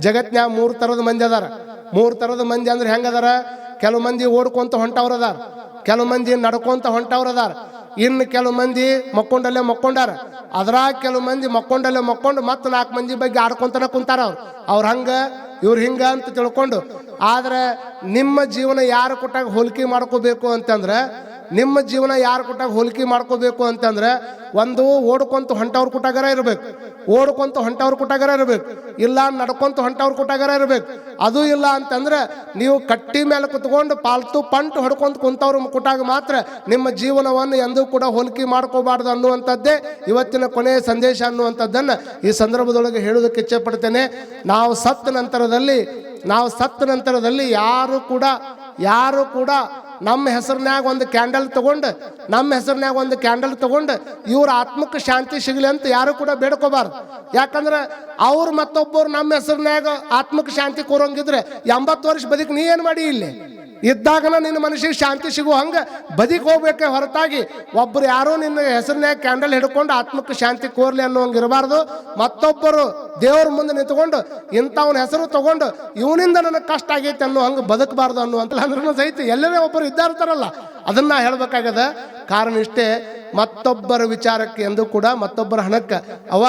ಜಗತ್ನ್ಯಾಗ ಮೂರು ಥರದ ಮಂದಿ ಅದಾರ. ಮೂರು ಥರದ ಮಂದಿ ಅಂದ್ರೆ ಹೆಂಗದಾರ ಕೆಲವು ಮಂದಿ ಓಡ್ಕೊಂತ ಹೊಂಟವ್ರು ಅದಾರ. ಕೆಲವು ಮಂದಿ ನಡ್ಕೊಂತ ಹೊಂಟವ್ರು ಅದಾರ. ಇನ್ನು ಕೆಲವು ಮಂದಿ ಮಕ್ಕೊಂಡಲ್ಲೇ ಮಕ್ಕೊಂಡಾರ. ಅದ್ರಾಗ ಕೆಲವು ಮಂದಿ ಮಕ್ಕೊಂಡಲ್ಲೇ ಮಕ್ಕೊಂಡು ಮತ್ತು ನಾಲ್ಕು ಮಂದಿ ಬಗ್ಗೆ ಆಡ್ಕೊಂತನ ಕುಂತಾರ ಅವ್ರು. ಅವ್ರು ಹಂಗ, ಇವ್ರು ಹಿಂಗ ಅಂತ ತಿಳ್ಕೊಂಡು. ಆದ್ರೆ ನಿಮ್ಮ ಜೀವನ ಯಾರು ಕೊಟ್ಟಾಗ ಹೋಲಿಕೆ ಮಾಡ್ಕೋಬೇಕು ಅಂತಂದ್ರೆ ನಿಮ್ಮ ಜೀವನ ಯಾರು ಕೊಟ್ಟಾಗ ಹೋಲಿಕೆ ಮಾಡ್ಕೋಬೇಕು ಅಂತಂದ್ರೆ ಒಂದು ಓಡ್ಕೊಂತ ಹೊಂಟವ್ರ ಕುಟಾಗರ ಇರ್ಬೇಕು. ಓಡ್ಕೊಂತ ಹೊಂಟವ್ರ ಕುಟಾಗರ ಇರ್ಬೇಕು. ಇಲ್ಲ ನಡ್ಕೊಂತ ಹೊಂಟವ್ರ ಕುಟಾಗರ ಇರ್ಬೇಕು. ಅದು ಇಲ್ಲ ಅಂತಂದ್ರೆ ನೀವು ಕಟ್ಟಿ ಮೇಲೆ ಕುತ್ಕೊಂಡು ಪಾಲ್ತು ಪಂಟು ಹೊಡ್ಕೊಂತ ಕುಂತವ್ರ ಕುಟಾಗ ಮಾತ್ರ ನಿಮ್ಮ ಜೀವನವನ್ನು ಎಂದೂ ಕೂಡ ಹೋಲಿಕೆ ಮಾಡ್ಕೋಬಾರ್ದು ಅನ್ನುವಂಥದ್ದೇ ಇವತ್ತಿನ ಕೊನೆಯ ಸಂದೇಶ ಅನ್ನುವಂಥದ್ದನ್ನು ಈ ಸಂದರ್ಭದೊಳಗೆ ಹೇಳೋದಕ್ಕೆ ಇಚ್ಛೆ ಪಡ್ತೇನೆ ನಾವು ಸತ್ತ ನಂತರದಲ್ಲಿ, ನಾವು ಸತ್ತ ನಂತರದಲ್ಲಿ ಯಾರು ಕೂಡ ಯಾರು ಕೂಡ ನಮ್ಮ ಹೆಸರಿನಾಗ ಒಂದು ಕ್ಯಾಂಡಲ್ ತಗೊಂಡು, ನಮ್ಮ ಹೆಸರಿನಾಗ ಒಂದು ಕ್ಯಾಂಡಲ್ ತಗೊಂಡು ಇವ್ರ ಆತ್ಮಕ್ಕೆ ಶಾಂತಿ ಸಿಗಲಿ ಅಂತ ಯಾರು ಕೂಡ ಬೇಡ್ಕೋಬಾರ್ದು. ಯಾಕಂದ್ರೆ ಅವ್ರು ಮತ್ತೊಬ್ಬರು ನಮ್ಮ ಹೆಸರಿನಾಗ ಆತ್ಮಕ್ಕೆ ಶಾಂತಿ ಕೋರಂಗಿದ್ರೆ ಎಂಬತ್ತು ವರ್ಷ ಬದುಕು ನೀ ಏನು ಮಾಡಿ ಇಲ್ಲಿ? ಇದ್ದಾಗನ ನಿನ್ನ ಮನಸ್ಸಿಗೆ ಶಾಂತಿ ಸಿಗುವ ಹಂಗೆ ಬದಿಕ್ ಹೋಗ್ಬೇಕೆ ಹೊರತಾಗಿ ಒಬ್ಬರು ಯಾರೋ ನಿನ್ನ ಹೆಸರಿನ್ಯಾಗ ಕ್ಯಾಂಡಲ್ ಹಿಡ್ಕೊಂಡು ಆತ್ಮಕ್ಕೆ ಶಾಂತಿ ಕೋರ್ಲಿ ಅನ್ನೋಂಗೆ ಇರಬಾರ್ದು ಮತ್ತೊಬ್ಬರು ದೇವ್ರ ಮುಂದೆ ನಿಂತ್ಕೊಂಡು ಇಂಥವನ ಹೆಸರು ತಗೊಂಡು ಇವನಿಂದ ನನಗೆ ಕಷ್ಟ ಆಗೈತೆ ಅನ್ನೋ ಹಂಗೆ ಬದುಕಬಾರ್ದು ಅನ್ನುವಂತ ಅಂದ್ರೂ ಸಹಿತ ಎಲ್ಲರೇ ಒಬ್ಬರು ಇದ್ದಾರ್ತಾರಲ್ಲ. ಅದನ್ನ ಹೇಳ್ಬೇಕಾಗದ ಕಾರಣ ಇಷ್ಟೇ ಮತ್ತೊಬ್ಬರ ವಿಚಾರಕ್ಕೆ ಎಂದು ಕೂಡ ಮತ್ತೊಬ್ಬರ ಹಣಕ್ಕೆ. ಅವ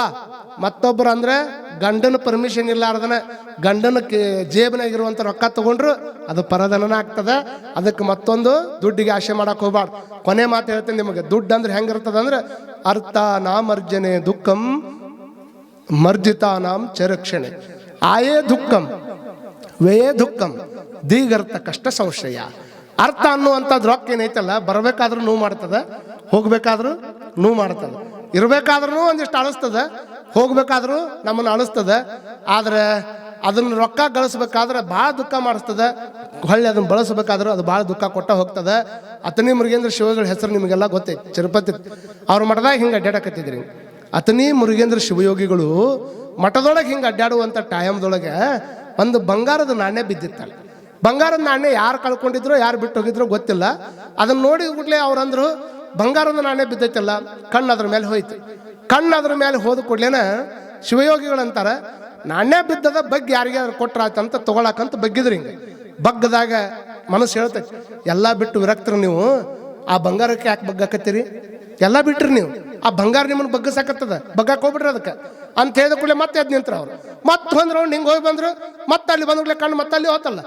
ಮತ್ತೊಬ್ಬರು ಅಂದ್ರೆ ಗಂಡನ ಪರ್ಮಿಷನ್ ಇಲ್ಲಾರ್ದನ ಗಂಡನ ಜೇಬಿನಾಗಿರುವಂಥ ರೊಕ್ಕ ತಗೊಂಡ್ರು ಅದು ಪರದನನ ಆಗ್ತದೆ. ಅದಕ್ಕೆ ಮತ್ತೊಂದು ದುಡ್ಡಿಗೆ ಆಶೆ ಮಾಡಕ್ಕೆ ಹೋಗ್ಬಾರ್ದು. ಕೊನೆ ಮಾತು ಹೇಳ್ತೇನೆ ನಿಮಗೆ, ದುಡ್ಡು ಅಂದ್ರೆ ಹೆಂಗಿರ್ತದೆ ಅಂದ್ರೆ ಅರ್ಥ ನಾಮರ್ಜನೆ ದುಃಖಂ, ಮರ್ಜಿತಾನಾಂ ಚರಕ್ಷಣೆ. ಆಯೇ ದುಃಖಂ, ವ್ಯಯೇ ದುಃಖಂ, ದೀಗರ್ಥ ಕಷ್ಟ ಸಂಶಯ. ಅರ್ಥ ಅನ್ನುವಂಥದ್ದು ರೊಕ್ಕ ಏನೈತಲ್ಲ, ಬರಬೇಕಾದ್ರೂ ನೋವು ಮಾಡ್ತದ. ಹೋಗ್ಬೇಕಾದ್ರೂ ನೋವು ಮಾಡ್ತದೆ ಇರಬೇಕಾದ್ರೂ ಒಂದಿಷ್ಟು ಅಳಿಸ್ತದೆ, ಹೋಗ್ಬೇಕಾದ್ರೂ ನಮ್ಮನ್ನು ಅಳಿಸ್ತದೆ, ಆದರೆ ಅದನ್ನು ರೊಕ್ಕ ಗಳಿಸ್ಬೇಕಾದ್ರೆ ಭಾಳ ದುಃಖ ಮಾಡಿಸ್ತದೆ. ಹೊಳ್ಳಿ ಅದನ್ನು ಬಳಸಬೇಕಾದ್ರೂ ಅದು ಭಾಳ ದುಃಖ ಕೊಟ್ಟ ಹೋಗ್ತದೆ. ಅತನಿ ಮುರುಗೇಂದ್ರ ಶಿವಗಳ ಹೆಸರು ನಿಮಗೆಲ್ಲ ಗೊತ್ತೈತಿ ತಿರುಪತಿ. ಅವ್ರ ಮಠದಾಗ ಹಿಂಗೆ ಅಡ್ಡಾಡಕತ್ತಿದ್ರಿ ಅತನಿ ಮುರುಗೇಂದ್ರ ಶಿವಯೋಗಿಗಳು ಮಠದೊಳಗೆ ಹಿಂಗೆ ಅಡ್ಡಾಡುವಂಥ ಟೈಮ್ದೊಳಗೆ ಒಂದು ಬಂಗಾರದ ನಾಣ್ಯ ಬಿದ್ದಿತ್ತಲ್ಲ. ಬಂಗಾರದ ನಾಣ್ಯ ಯಾರು ಕಳ್ಕೊಂಡಿದ್ರು, ಯಾರು ಬಿಟ್ಟು ಹೋಗಿದ್ರು ಗೊತ್ತಿಲ್ಲ. ಅದನ್ನು ನೋಡಿ ಕೂಡಲೇ ಅವ್ರಂದ್ರು ಬಂಗಾರದ ನಾಣ್ಯ ಬಿದ್ದೈತಲ್ಲ ಕಣ್ಣು ಅದ್ರ ಮೇಲೆ ಹೋಯ್ತು. ಕಣ್ಣು ಅದ್ರ ಮೇಲೆ ಹೋದ ಕೂಡ್ಲೇನ ಶಿವಯೋಗಿಗಳಂತಾರೆ ನಾಣ್ಯ ಬಿದ್ದದ ಬಗ್ಗೆ ಯಾರಿಗಾದ್ರು ಅಂತ ತಗೊಳಕಂತ ಬಗ್ಗಿದ್ರಿ ಹಿಂಗೆ. ಬಗ್ಗದಾಗ ಮನಸ್ಸು ಹೇಳ್ತೈತಿ, ಎಲ್ಲ ಬಿಟ್ಟು ವಿರಕ್ತರು ನೀವು, ಆ ಬಂಗಾರಕ್ಕೆ ಯಾಕೆ ಬಗ್ಗಾಕತ್ತೀರಿ? ಎಲ್ಲ ಬಿಟ್ರಿ ನೀವು, ಆ ಬಂಗಾರ ನಿಮ್ಮನ್ನು ಬಗ್ಗಸಾಕತ್ತದ ಬಗ್ಗಕ್ಕೆ ಹೋಗ್ಬಿಟ್ರಿ ಅದಕ್ಕೆ. ಅಂತ ಹೇಳಿದ ಕೂಡಲೇ ಮತ್ತೆ ಎದ್ದು ನಿಂತ್ರ ಅವ್ರು. ಮತ್ತೆ ಒಂದು ರೌಂಡ್ ಹಿಂಗೆ ಹೋಗಿ ಬಂದರು ಮತ್ತೆ ಅಲ್ಲಿ ಬಂದ್ಮೇಲೆ ಕಣ್ಣು ಮತ್ತೆ ಅಲ್ಲಿ ಹೋತಲ್ಲ.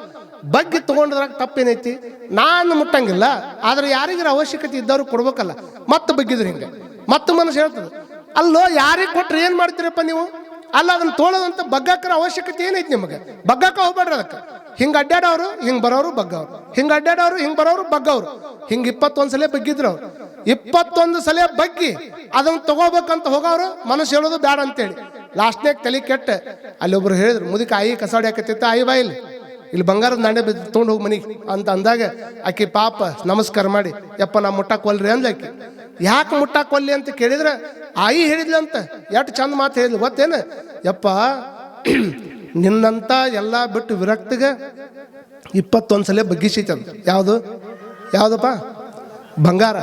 ಬಗ್ಗಿ ತೊಗೊಂಡ್ರಾಗ ತಪ್ಪೇನೈತಿ? ನಾನು ಮುಟ್ಟಂಗಿಲ್ಲ, ಆದ್ರೆ ಯಾರಿಗಾರ ಅವಶ್ಯಕತೆ ಇದ್ದವ್ರು ಕೊಡ್ಬೇಕಲ್ಲ. ಮತ್ತೆ ಬಗ್ಗಿದ್ರು ಹಿಂಗೆ? ಮತ್ತೆ ಮನಸ್ಸು ಹೇಳ್ತದೆ. ಅಲ್ಲೋ, ಯಾರಿಗೆ ಕೊಟ್ರೆ ಏನು ಮಾಡ್ತೀರಪ್ಪ ನೀವು? ಅಲ್ಲ, ಅದನ್ನ ತೋಳದಂತ ಬಗ್ಗಾಕರ ಅವಶ್ಯಕತೆ ಏನೈತಿ ನಿಮಗೆ? ಬಗ್ಗಾಕ ಹೋಗ್ಬೇಡ್ರಿ ಅದಕ್ಕೆ. ಹಿಂಗೆ ಅಡ್ಡಾಡೋರು, ಹಿಂಗೆ ಬರೋರು ಬಗ್ಗವ್ರು. ಹಿಂಗೆ ಅಡ್ಡಾಡೋರು, ಹಿಂಗೆ ಬರೋರು ಬಗ್ಗವ್ರು. ಹಿಂಗೆ ಇಪ್ಪತ್ತೊಂದು ಸಲ ಬಗ್ಗಿದ್ರು ಅವ್ರು. ಇಪ್ಪತ್ತೊಂದು ಸಲ ಬಗ್ಗಿ ಅದನ್ನ ತಗೋಬೇಕಂತ ಹೋಗೋರು, ಮನಸ್ಸು ಹೇಳೋದು ಬೇಡ ಅಂತೇಳಿ. ಲಾಸ್ಟ್ನೇ ತಲೆ ಕೆಟ್ಟ. ಅಲ್ಲಿ ಒಬ್ರು ಹೇಳಿದ್ರು, ಮುದುಕ, ಆಯಿ ಕಸಾಡಿ ಹಾಕತ್ತಿತ್ತ? ಆಯಿ ಬಾಯಿಲಿ ಇಲ್ಲಿ ಬಂಗಾರದ ನಾಣ್ಯ ತೊಗೊಂಡು ಹೋಗಿ ಮನಿಗೆ. ಅಂತ ಅಂದಾಗ ಆಕೆ ಪಾಪ ನಮಸ್ಕಾರ ಮಾಡಿ, ಯಪ್ಪ ನಾ ಮುಟ್ಟಕ್ಕೆ ಕೊಲ್ರಿ ಅಂದ್ಲ ಆಕಿ. ಯಾಕೆ ಮುಟ್ಟ ಕೊಲ್ಲಿ ಅಂತ ಕೇಳಿದ್ರೆ, ಆಯಿ ಹೇಳಿದ್ಲ ಅಂತ. ಎಷ್ಟು ಚಂದ ಮಾತು ಹೇಳಿದ್ಲು, ಗೊತ್ತೇನು? ಯಪ್ಪ, ನಿನ್ನಂತ ಎಲ್ಲ ಬಿಟ್ಟು ವಿರಕ್ತಿಗೆ ಇಪ್ಪತ್ತೊಂದು ಸಲ ಅಂತ ಯಾವುದು? ಯಾವುದಪ್ಪ? ಬಂಗಾರ.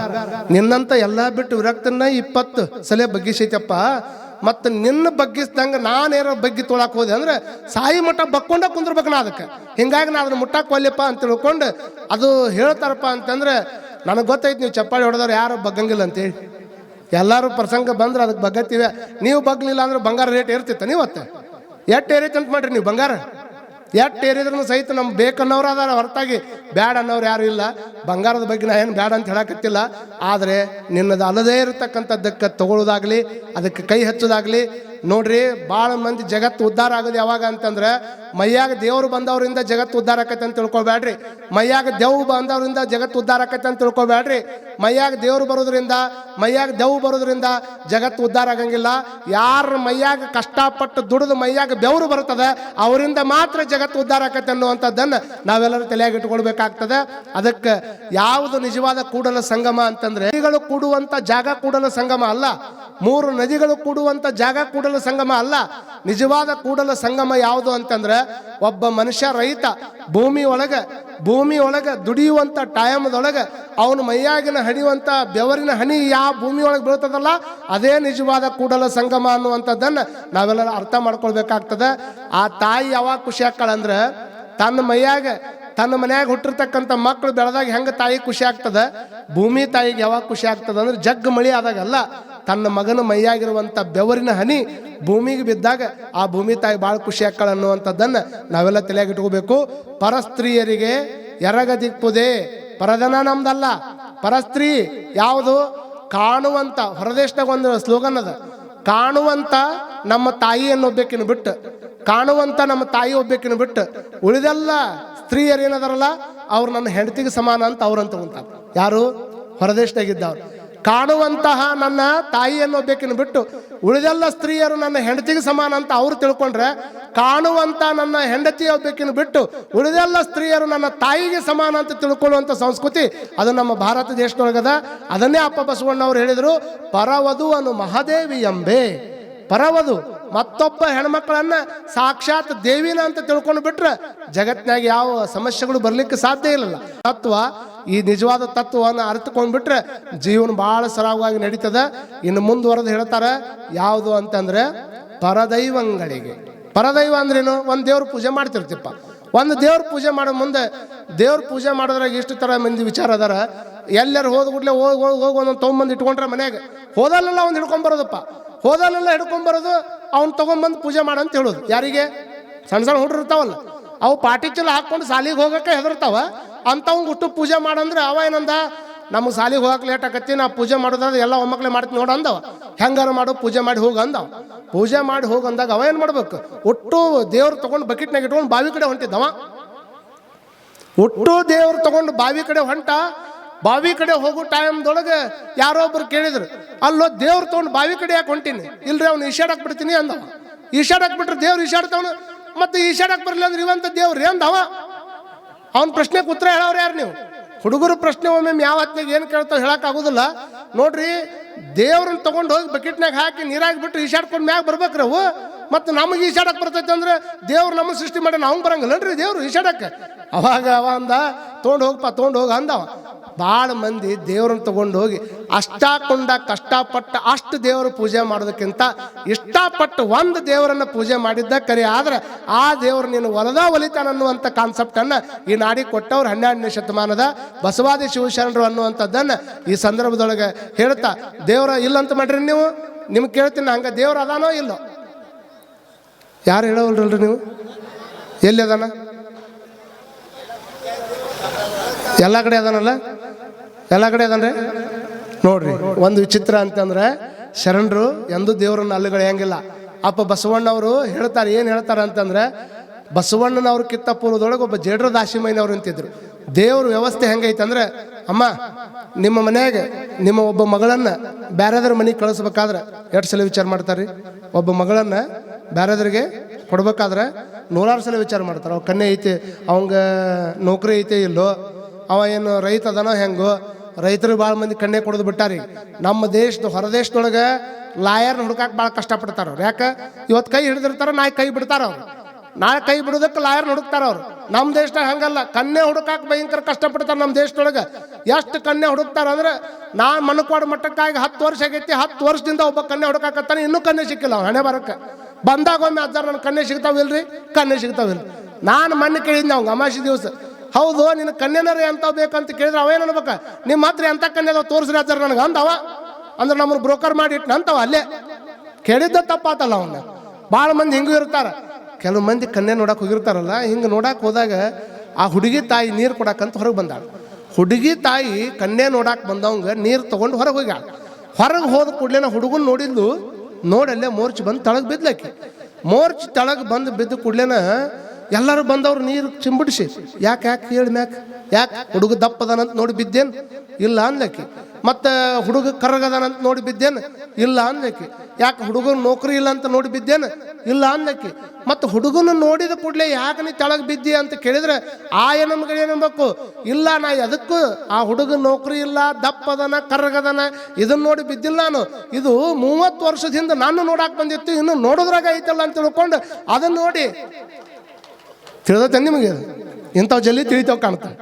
ನಿನ್ನಂತ ಎಲ್ಲ ಬಿಟ್ಟು ವಿರಕ್ತನ್ನ ಇಪ್ಪತ್ತು ಸಲ ಬಗ್ಗಿಸೈತಪ್ಪ ಮತ್ತು ನಿನ್ನ ಬಗ್ಗಿಸ್ದಂಗೆ ನಾನೇನೋ ಬಗ್ಗಿ ತೊಳಕ್ ಹೋದೆ ಅಂದ್ರೆ ಸಾಯಿ ಮಠ ಬಕ್ಕೊಂಡ ಕುಂದಿರ್ಬೇಕು ನಾ ಅದಕ್ಕೆ. ಹಿಂಗಾಗಿ ನಾ ಅದನ್ನು ಮುಟ್ಟಕ್ಕೆ ಒಲ್ಲೆಪ್ಪ ಅಂತ ತಿಳ್ಕೊಂಡು ಅದು ಹೇಳ್ತಾರಪ್ಪ ಅಂತಂದ್ರೆ ನನಗೆ ಗೊತ್ತೈತೆ ನೀವು ಚಪ್ಪಾಳಿ ಹೊಡೆದವ್ರು ಯಾರು ಬಗ್ಗಂಗಿಲ್ಲ ಅಂತೇಳಿ. ಎಲ್ಲರೂ ಪ್ರಸಂಗ ಬಂದ್ರೆ ಅದಕ್ಕೆ ಬಗ್ಗತ್ತೀವಿ. ನೀವು ಬಗ್ಲಿಲ್ಲ ಅಂದ್ರೆ ಬಂಗಾರ ರೇಟ್ ಏರ್ತಿತ್ತ ನೀವತ್ತೆ ಎಷ್ಟು ಏರೈತೆ ಅಂತ ಮಾಡ್ರಿ ನೀವು ಬಂಗಾರ? ಎಷ್ಟು ಏರಿದ್ರು ಸಹಿತ ನಮ್ಗೆ ಬೇಕನ್ನೋರು ಅದಾರ. ಹೊರತಾಗಿ ಬ್ಯಾಡ ಅನ್ನೋರು ಯಾರು ಇಲ್ಲ. ಬಂಗಾರದ ಬಗ್ಗೆ ನಾ ಏನು ಬ್ಯಾಡ ಅಂತ ಹೇಳಕತ್ತಿಲ್ಲ. ಆದರೆ ನಿನ್ನದು ಅಲ್ಲದೇ ಇರತಕ್ಕಂಥದ್ದಕ್ಕೆ ತಗೊಳ್ಳೋದಾಗಲಿ ಅದಕ್ಕೆ ಕೈ ಹಚ್ಚೋದಾಗಲಿ ನೋಡ್ರಿ ಭಾಳ ಮಂದಿ ಜಗತ್ತು ಉದ್ಧಾರ ಆಗೋದು ಯಾವಾಗ ಅಂತಂದ್ರೆ, ಮೈಯಾಗ ದೇವ್ರು ಬಂದವರಿಂದ ಜಗತ್ತು ಉದ್ಧಾರ ಆಕೈತೆ ಅಂತ ತಿಳ್ಕೊಬೇಡ್ರಿ ಮೈಯಾಗ ದೇವ್ ಬಂದವರಿಂದ ಜಗತ್ತು ಉದ್ಧಾರ ಆಕೈತೆ ಅಂತ ತಿಳ್ಕೊಬೇಡ್ರಿ ಮೈಯಾಗ ದೇವ್ರು ಬರೋದ್ರಿಂದ, ಮೈಯಾಗ ದೇವ್ ಬರೋದ್ರಿಂದ ಜಗತ್ತು ಉದ್ಧಾರ ಆಗಂಗಿಲ್ಲ. ಯಾರ ಮೈಯಾಗ ಕಷ್ಟಪಟ್ಟು ದುಡಿದು ಮೈಯಾಗ ಬೆವರು ಬರ್ತದೆ ಅವರಿಂದ ಮಾತ್ರ ಜಗತ್ತು ಉದ್ಧಾರ ಆಕೈತೆ ಅನ್ನುವಂಥದ್ದನ್ನು ನಾವೆಲ್ಲರೂ ತಲೆಯಾಗಿ ಇಟ್ಕೊಳ್ಬೇಕಾಗ್ತದೆ. ಅದಕ್ಕೆ ಯಾವುದು ನಿಜವಾದ ಕೂಡಲ ಸಂಗಮ ಅಂತಂದ್ರೆ, ನದಿಗಳು ಕೂಡುವಂತ ಜಾಗ ಕೂಡಲ ಸಂಗಮ ಅಲ್ಲ. ಮೂರು ನದಿಗಳು ಕೂಡುವಂತ ಜಾಗ ಕೂಡಲ ಕೂಡಲ ಸಂಗಮ ಅಲ್ಲ. ನಿಜವಾದ ಕೂಡಲ ಸಂಗಮ ಯಾವುದು ಅಂತಂದ್ರೆ ಒಬ್ಬ ಮನುಷ್ಯ ರೈತ ಭೂಮಿ ಒಳಗೆ ಭೂಮಿ ಒಳಗೆ ದುಡಿಯುವಂತ ಟೈಮ್ದೊಳಗೆ ಅವನು ಮೈಯಾಗಿನ ಹಣಿಯುವಂತ ಬೆವರಿನ ಹನಿ ಯಾವ ಭೂಮಿ ಒಳಗೆ ಬೀಳ್ತದಲ್ಲ, ಅದೇ ನಿಜವಾದ ಕೂಡಲ ಸಂಗಮ ಅನ್ನುವಂಥದ್ದನ್ನು ನಾವೆಲ್ಲರೂ ಅರ್ಥ ಮಾಡ್ಕೊಳ್ಬೇಕಾಗ್ತದೆ. ಆ ತಾಯಿ ಯಾವಾಗ ಖುಷಿ ಆಕಳಂದ್ರೆ ತನ್ನ ಮೈಯಾಗ, ತನ್ನ ಮನ್ಯಾಗ ಹುಟ್ಟಿರ್ತಕ್ಕಂಥ ಮಕ್ಕಳು ಬೆಳೆದಾಗ ಹೆಂಗೆ ತಾಯಿ ಖುಷಿ ಆಗ್ತದ? ಭೂಮಿ ತಾಯಿಗೆ ಯಾವಾಗ ಖುಷಿ ಆಗ್ತದ ಅಂದ್ರೆ ಜಗ್ ಮಳಿ ಆದಾಗಲ್ಲ ತನ್ನ ಮಗನ ಮೈಯಾಗಿರುವಂಥ ಬೆವರಿನ ಹನಿ ಭೂಮಿಗೆ ಬಿದ್ದಾಗ ಆ ಭೂಮಿ ತಾಯಿ ಭಾಳ ಖುಷಿ ಆಕ್ಕಳ ಅನ್ನುವಂಥದ್ದನ್ನ ನಾವೆಲ್ಲ ತಲೆಯಾಗಿ ಇಟ್ಕೋಬೇಕು ಪರಸ್ತ್ರೀಯರಿಗೆ ಎರಗ ದಿಕ್ಕುದೆ ಪರದನ ನಮ್ದಲ್ಲ. ಪರಸ್ತ್ರೀ ಯಾವುದು? ಕಾಣುವಂತ, ಹೊರದೇಶದಾಗ ಒಂದು ಸ್ಲೋಗನ್ ಅದ. ಕಾಣುವಂತ ನಮ್ಮ ತಾಯಿ ಅನ್ನೋಬೇಕಿನ ಬಿಟ್ಟು. ಕಾಣುವಂತ ನಮ್ಮ ತಾಯಿ ಒಬ್ಬಾಕಿನ ಬಿಟ್ಟು. ಉಳಿದೆಲ್ಲ ಸ್ತ್ರೀಯರು ಏನದಾರಲ್ಲ ಅವ್ರು ನನ್ನ ಹೆಂಡತಿಗೆ ಸಮಾನ ಅಂತ ಅವ್ರಂತ ತಗೊಂತಾರೆ ಯಾರು? ಹೊರದೇಶದಾಗಿದ್ದವ್ರು ಕಾಣುವಂತಹ ನನ್ನ ತಾಯಿ ಅನ್ನೋ ಬೇಕಿನ ಬಿಟ್ಟು ಉಳಿದೆಲ್ಲ ಸ್ತ್ರೀಯರು ನನ್ನ ಹೆಂಡತಿಗೆ ಸಮಾನ ಅಂತ ಅವರು ತಿಳ್ಕೊಂಡ್ರೆ ಕಾಣುವಂತ ನನ್ನ ಹೆಂಡತಿ ಒಬ್ಬಾಕಿನ ಬಿಟ್ಟು ಉಳಿದೆಲ್ಲ ಸ್ತ್ರೀಯರು ನನ್ನ ತಾಯಿಗೆ ಸಮಾನ ಅಂತ ತಿಳ್ಕೊಳ್ಳುವಂಥ ಸಂಸ್ಕೃತಿ ಅದು ನಮ್ಮ ಭಾರತ ದೇಶದೊಳಗದ. ಅದನ್ನೇ ಅಪ್ಪ ಬಸವಣ್ಣವ್ರು ಹೇಳಿದರು ಪರವಧು ಅನು ಮಹಾದೇವಿ ಎಂಬೆ. ಪರವಧು ಮತ್ತೊಬ್ಬ ಹೆಣ್ಮಕ್ಳನ್ನ ಸಾಕ್ಷಾತ್ ದೇವಿನ ಅಂತ ತಿಳ್ಕೊಂಡು ಬಿಟ್ರೆ ಜಗತ್ನಾಗ ಯಾವ ಸಮಸ್ಯೆಗಳು ಬರ್ಲಿಕ್ಕೆ ಸಾಧ್ಯ ಇಲ್ಲಲ್ಲ. ತತ್ವ ಈ ನಿಜವಾದ ತತ್ವವನ್ನು ಅರಿತುಕೊಂಡ್ಬಿಟ್ರೆ ಬಿಟ್ರೆ ಜೀವನ ಬಹಳ ಸರಾಗವಾಗಿ ನಡೀತದೆ. ಇನ್ನು ಮುಂದುವರೆದು ಹೇಳ್ತಾರೆ, ಯಾವುದು ಅಂತಂದ್ರೆ ಪರದೈವಂಗಳಿಗೆ. ಪರದೈವ ಅಂದ್ರೇನು? ಒಂದು ದೇವ್ರ ಪೂಜೆ ಮಾಡ್ತಿರ್ತಿಪ್ಪ. ಒಂದು ದೇವ್ರ ಪೂಜೆ ಮಾಡೋ ಮುಂದೆ, ದೇವ್ರ ಪೂಜೆ ಮಾಡೋದ್ರಾಗ ಎಷ್ಟು ಥರ ಮಂದಿ ವಿಚಾರ ಅದಾರ. ಎಲ್ಲರೂ ಹೋದ ಕೂಡಲೇ ಹೋಗಿ ಹೋಗಿ ಹೋಗಿ ಒಂದೊಂದು ತೊಗೊಂಬಂದು ಇಟ್ಕೊಂಡ್ರೆ ಮನೆಗೆ ಹೋದಲ್ಲೆಲ್ಲ ಒಂದು ಹಿಡ್ಕೊಂಬರೋದಪ್ಪ ಹೋದಲ್ಲೆಲ್ಲ ಹಿಡ್ಕೊಂಬರೋದು ಅವ್ನು ತೊಗೊಂಬಂದು ಪೂಜೆ ಮಾಡು ಅಂತ ಹೇಳೋದು. ಯಾರಿಗೆ? ಸಣ್ಣ ಸಣ್ಣ ಹುಡ್ರು ಇರ್ತಾವಲ್ಲ. ಅವು ಪಾಟಿ ಚೀಲ ಹಾಕ್ಕೊಂಡು ಸಾಲಿಗೆ ಹೋಗೋಕೆ ಹೆದರ್ತಾವ. ಅಂಥವ್ ಹುಟ್ಟು ಪೂಜೆ ಮಾಡಂದ್ರೆ ಅವ ಏನಂದ ನಮ್ಮ ಸಾಲಿಗೆ ಹೋಗಕ್ಕೆ ಲೇಟ್ ಆಕತ್ತಿ, ನಾ ಪೂಜೆ ಮಾಡೋದಾದ್ರೆ ಎಲ್ಲ ಒಮ್ಮಕ್ಳೆ ಮಾಡ್ತೀನಿ ನೋಡು ಅಂದವ. ಹೆಂಗಾರ ಮಾಡು, ಪೂಜೆ ಮಾಡಿ ಹೋಗಿ ಅಂದವ. ಪೂಜೆ ಮಾಡಿ ಹೋಗು ಅಂದಾಗ ಅವ ಏನು ಮಾಡ್ಬೇಕು? ಒಟ್ಟು ದೇವ್ರು ತೊಗೊಂಡು ಬಕೆಟ್ನಾಗ ಇಟ್ಕೊಂಡು ಬಾವಿ ಕಡೆ ಹೊಂಟಿದ್ದವ. ಒಟ್ಟು ದೇವ್ರು ತಗೊಂಡು ಬಾವಿ ಕಡೆ ಹೊಂಟ, ಬಾವಿ ಕಡೆ ಹೋಗೋ ಟೈಮ್ದೊಳಗೆ ಯಾರೋ ಒಬ್ರು ಕೇಳಿದ್ರು, ಅಲ್ಲೋ, ದೇವ್ರು ತಗೊಂಡು ಬಾವಿ ಕಡೆ ಯಾಕೆ ಹೊಂಟೀನಿ? ಇಲ್ರಿ ಅವ್ನು ಈಶಾಡಕ್ಕೆ ಬಿಡ್ತೀನಿ ಅಂದವ. ಈಶಾಡಕ್ಕೆ ಬಿಟ್ರೆ ದೇವ್ರು ಈಶಾಡ್ತವನು? ಮತ್ತೆ ಈಶಾಡಕ್ಕೆ ಬರಲಿಲ್ಲ ಅಂದ್ರೆ ಇವಂತ ದೇವ್ರಿ ಅಂದವ? ಅವನ ಪ್ರಶ್ನೆಗೆ ಉತ್ತರ ಹೇಳೋರು ಯಾರು ನೀವು? ಹುಡುಗರು ಪ್ರಶ್ನೆ ಒಮ್ಮೆ ಯಾವ ಹೊತ್ತಿಗೆ ಏನು ಕೇಳ್ತಾವೆ ಹೇಳಕ್ ಆಗುದಿಲ್ಲ. ನೋಡ್ರಿ ದೇವ್ರನ್ನ ತೊಗೊಂಡು ಹೋಗಿ ಬಕೆಟ್ನಾಗ ಹಾಕಿ ನೀರಾಗಿ ಬಿಟ್ಟು ಈಶಾಡ್ಕೊಂಡು ಮ್ಯಾಗ ಬರ್ಬೇಕ್ರಿ ಅವು. ಮತ್ತು ನಮಗೆ ಈಶಾಡಕ್ಕೆ ಬರ್ತೈತೆ ಅಂದ್ರೆ ದೇವ್ರು ನಮ್ಮ ಸೃಷ್ಟಿ ಮಾಡಿ ನಾವು ಬರಂಗಿಲ್ಲನ್ರಿ ದೇವ್ರು ಈಶಾಡಕ್ಕೆ ಅವಾಗ ಅವ ಅಂದ, ತೊಗೊಂಡು ಹೋಗಪ್ಪ ತೊಗೊಂಡು ಹೋಗಿ ಅಂದವ ಭಾಳ ಮಂದಿ ದೇವ್ರನ್ನ ತಗೊಂಡು ಹೋಗಿ ಅಷ್ಟಾಕೊಂಡ ಕಷ್ಟಪಟ್ಟ ಅಷ್ಟು ದೇವರ ಪೂಜೆ ಮಾಡೋದಕ್ಕಿಂತ ಇಷ್ಟಪಟ್ಟು ಒಂದು ದೇವರನ್ನ ಪೂಜೆ ಮಾಡಿದ್ದ ಕರೆ ಆದ್ರೆ ಆ ದೇವರು ನೀನು ಒಲದ ಒಲಿತಾನ ಅನ್ನುವಂಥ ಕಾನ್ಸೆಪ್ಟನ್ನು ಈ ನಾಡಿ ಕೊಟ್ಟವ್ರು ಹನ್ನೆರಡನೇ ಶತಮಾನದ ಬಸವಾದಿ ಶಿವಶರಣರು ಅನ್ನುವಂಥದ್ದನ್ನು ಈ ಸಂದರ್ಭದೊಳಗೆ ಹೇಳ್ತಾ, ದೇವರ ಇಲ್ಲಂತ ಮಾಡ್ರಿ ನೀವು? ನಿಮ್ಗೆ ಕೇಳ್ತೀನಿ ಹಂಗೆ ದೇವ್ರು ಅದಾನೋ ಇಲ್ಲೋ? ಯಾರು ಹೇಳೋಲ್ರಲ್ರಿ ನೀವು? ಎಲ್ಲಿ ಅದಾನ? ಎಲ್ಲ ಕಡೆ ಅದಾನಲ್ಲ? ಎಲ್ಲ ಕಡೆ ಅದಾನ್ರಿ ನೋಡ್ರಿ, ಒಂದು ವಿಚಿತ್ರ ಅಂತಂದ್ರೆ ಶರಣರು ಎಂದೂ ದೇವರನ್ನ ಅಲ್ಲುಗಳೆಯಂಗಿಲ್ಲ ಅಪ್ಪ ಬಸವಣ್ಣವರು ಹೇಳ್ತಾರೆ, ಏನು ಹೇಳ್ತಾರೆ ಅಂತಂದ್ರೆ, ಬಸವಣ್ಣನವ್ರ ಕಿತ್ತ ಪೂರ್ವದೊಳಗೆ ಒಬ್ಬ ಜೇಡ್ರ ದಾಸಿಮಯ್ಯನವ್ರು ಅಂತಿದ್ರು. ದೇವ್ರ ವ್ಯವಸ್ಥೆ ಹೆಂಗೈತೆ ಅಂದ್ರೆ, ಅಮ್ಮ, ನಿಮ್ಮ ಮನೆಗೆ ನಿಮ್ಮ ಒಬ್ಬ ಮಗಳನ್ನ ಬೇರೆದ್ರ ಮನೆಗೆ ಕಳಿಸ್ಬೇಕಾದ್ರೆ ಎರಡು ಸಲ ವಿಚಾರ ಮಾಡ್ತಾರೆ ಒಬ್ಬ ಮಗಳನ್ನ ಬೇರೆದ್ರಿಗೆ ಕೊಡ್ಬೇಕಾದ್ರೆ ನೂರಾರು ಸಲ ವಿಚಾರ ಮಾಡ್ತಾರೆ. ಅವ್ ಕನ್ಯೆ ಐತಿ, ಅವಂಗ ನೌಕರಿ ಐತೆ ಇಲ್ಲೋ, ಅವ ಏನು ರೈತ ಅದನೋ ಹೆಂಗೋ ರೈತರು ಭಾಳ ಮಂದಿ ಕಣ್ಣೆ ಕೊಡೋದು ಬಿಟ್ಟಾರಿ. ನಮ್ಮ ದೇಶದ ಹೊರ ದೇಶದೊಳಗೆ ಲಾಯರ್ನ ಹುಡುಕಾಕ್ ಭಾಳ ಕಷ್ಟಪಡ್ತಾರ ಅವ್ರು. ಯಾಕೆ? ಇವತ್ತು ಕೈ ಹಿಡಿದಿರ್ತಾರ ನಾಳೆ ಕೈ ಬಿಡ್ತಾರ ಅವ್ರು. ನಾಳೆ ಕೈ ಬಿಡೋದಕ್ಕೆ ಲಾಯರ್ ಹುಡುಕ್ತಾರ ಅವ್ರು. ನಮ್ಮ ದೇಶದಾಗ ಹಂಗಲ್ಲ. ಕಣ್ಣೆ ಹುಡುಕಾಕ್ ಭಯಂಕರ ಕಷ್ಟಪಡ್ತಾರೆ ನಮ್ಮ ದೇಶದೊಳಗೆ. ಎಷ್ಟು ಕಣ್ಣೆ ಹುಡುಕ್ತಾರ ಅಂದ್ರೆ, ನಾ ಮನಕೋಡ ಮಟ್ಟಕ್ಕಾಗಿ ಹತ್ತು ವರ್ಷ ಆಗೈತಿ, ಹತ್ತು ವರ್ಷದಿಂದ ಒಬ್ಬ ಕಣ್ಣೆ ಹುಡುಕಾಕತ್ತಾನೆ, ಇನ್ನೂ ಕಣ್ಣೆ ಸಿಕ್ಕಿಲ್ಲ ಅವ್ನು ಹಣೆ ಬರಕ್ಕೆ. ಬಂದಾಗ ಒಮ್ಮೆ ಅಜ್ಜಾರ ನನ್ನ ಕನ್ನೆ ಸಿಗ್ತಾವಿಲ್ರಿ? ಕಣ್ಣೆ ಸಿಗ್ತಾವಿಲ್ಲ ನಾನು ಮೊನ್ನೆ ಕೇಳಿದ್ದೆ ಅವ್ಗೆ ಅಮಾಸಿ ದಿವಸ. ಹೌದು, ನಿನ್ನ ಕನ್ಯನರೇ ಅಂತ ಬೇಕಂತ ಕೇಳಿದ್ರೆ ಅವೇನು ಅನ್ಬೇಕ? ನಿಮ್ಮ ಮಾತ್ರ ಎಂಥ ಕನ್ಯದ ತೋರಿಸ್ರಿ ಅಜ್ಜಾರ ನನಗೆ ಅಂದವ. ಅಂದ್ರೆ ನಮ್ಮನ್ನು ಬ್ರೋಕರ್ ಮಾಡಿ ಇಟ್ಟು ಅಂತವ ಅಲ್ಲೇ. ಕೇಳಿದ್ದ ತಪ್ಪಾತಲ್ಲ ಅವನ್ನ ಭಾಳ ಮಂದಿ ಹಿಂಗೂ ಇರ್ತಾರ. ಕೆಲವು ಮಂದಿ ಕನ್ಯೆ ನೋಡಕ್ಕೆ ಹೋಗಿರ್ತಾರಲ್ಲ, ಹಿಂಗೆ ನೋಡಕ್ ಹೋದಾಗ ಆ ಹುಡುಗಿ ತಾಯಿ ನೀರು ಕೊಡಕ್ಕಂತ ಹೊರಗೆ ಬಂದಾಳ. ಹುಡುಗಿ ತಾಯಿ ಕನ್ಯೆ ನೋಡಕ್ಕೆ ಬಂದವಂಗ ನೀರು ತಗೊಂಡು ಹೊರಗೆ ಹೋಗ್ಯಾಳ. ಹೊರಗೆ ಹೋದ ಕೂಡಲೇ ಹುಡುಗನ್ ನೋಡಿದ್ಲು ನೋಡಲ್ಲೇ ಮೋರ್ಚ್ ಬಂದು ತಳಗ್ ಬಿದ್ಲಕ್ಕೆ ಮೋರ್ಚ್ ತಳಗೆ ಬಂದು ಬಿದ್ದ ಕೂಡ್ಲೇನ ಎಲ್ಲರೂ ಬಂದವ್ರು ನೀರು ಚಿಂಬಿಡಿಸಿ. ಯಾಕೆ ಯಾಕೆ, ಹೇಳಿ ಮ್ಯಾಕ್. ಯಾಕೆ, ಹುಡುಗ ದಪ್ಪದನಂತ ನೋಡಿ ಬಿದ್ದೇನು? ಇಲ್ಲ ಅನ್ಲಕ್ಕಿ ಮತ್ತು ಹುಡುಗ ಕರಗದನಂತ ನೋಡಿ ಬಿದ್ದೇನು? ಇಲ್ಲ ಅನ್ಲಕ್ಕಿ ಯಾಕೆ, ಹುಡುಗನ ನೌಕರಿ ಇಲ್ಲ ಅಂತ ನೋಡಿ ಬಿದ್ದೇನು? ಇಲ್ಲ ಅನ್ಲಕ್ಕಿ ಮತ್ತು ಹುಡುಗನ ನೋಡಿದ ಕೂಡಲೇ ಯಾಕೆ ನೀ ತೆಳಗೆ ಬಿದ್ದಿ ಅಂತ ಕೇಳಿದ್ರೆ, ಆ ಏನಂಬೇಕು ಇಲ್ಲ, ನಾ ಎದಕ್ಕೂ ಆ ಹುಡುಗನ ನೌಕರಿ ಇಲ್ಲ, ದಪ್ಪದನ ಕರ್ರಗದನ ಇದನ್ನ ನೋಡಿ ಬಿದ್ದಿಲ್ಲ ನಾನು. ಇದು ಮೂವತ್ತು ವರ್ಷದಿಂದ ನಾನು ನೋಡಕ್ಕೆ ಬಂದಿತ್ತು, ಇನ್ನು ನೋಡೋದ್ರಾಗ ಐತಲ್ಲ ಅಂತ ತಿಳ್ಕೊಂಡು ಅದನ್ನ ನೋಡಿ. ತಿಳಿದತ್ತೆ ನಿಮಗೆ? ಇಂಥವು ಜಲ್ದಿ ತಿಳಿತಾವ್ ಕಾಣ್ತಾವೆ.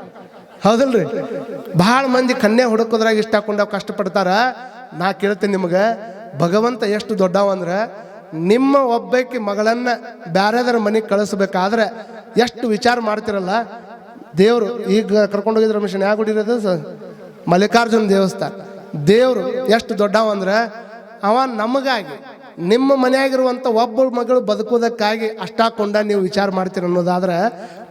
ಹೌದಲ್ರಿ? ಭಾಳ ಮಂದಿ ಕನ್ಯೆ ಹುಡುಕೋದ್ರಾಗ ಇಷ್ಟ ಹಾಕೊಂಡವ್ ಕಷ್ಟಪಡ್ತಾರ. ನಾ ಕೇಳ್ತೇನೆ ನಿಮಗೆ, ಭಗವಂತ ಎಷ್ಟು ದೊಡ್ಡವ ಅಂದ್ರೆ ನಿಮ್ಮ ಒಬ್ಬಾಕಿ ಮಗಳನ್ನ ಬ್ಯಾರೆದರ ಮನೆಗೆ ಕಳಿಸ್ಬೇಕಾದ್ರೆ ಎಷ್ಟು ವಿಚಾರ ಮಾಡ್ತಿರಲ್ಲ. ದೇವರು ಈಗ ಕರ್ಕೊಂಡೋಗಿದ್ರೆ ಮಿಷನ್ ಯಾವ ಗುಡಿ ಇರೋದು ಮಲ್ಲಿಕಾರ್ಜುನ ದೇವಸ್ಥಾನ. ದೇವರು ಎಷ್ಟು ದೊಡ್ಡವ ಅಂದ್ರೆ ಅವ ನಮಗಾಗಿ ನಿಮ್ಮ ಮನೆಯಾಗಿರುವಂಥ ಒಬ್ಬ ಮಗಳು ಬದುಕೋದಕ್ಕಾಗಿ ಅಷ್ಟಾಕೊಂಡ ನೀವು ವಿಚಾರ ಮಾಡ್ತೀರ ಅನ್ನೋದಾದ್ರೆ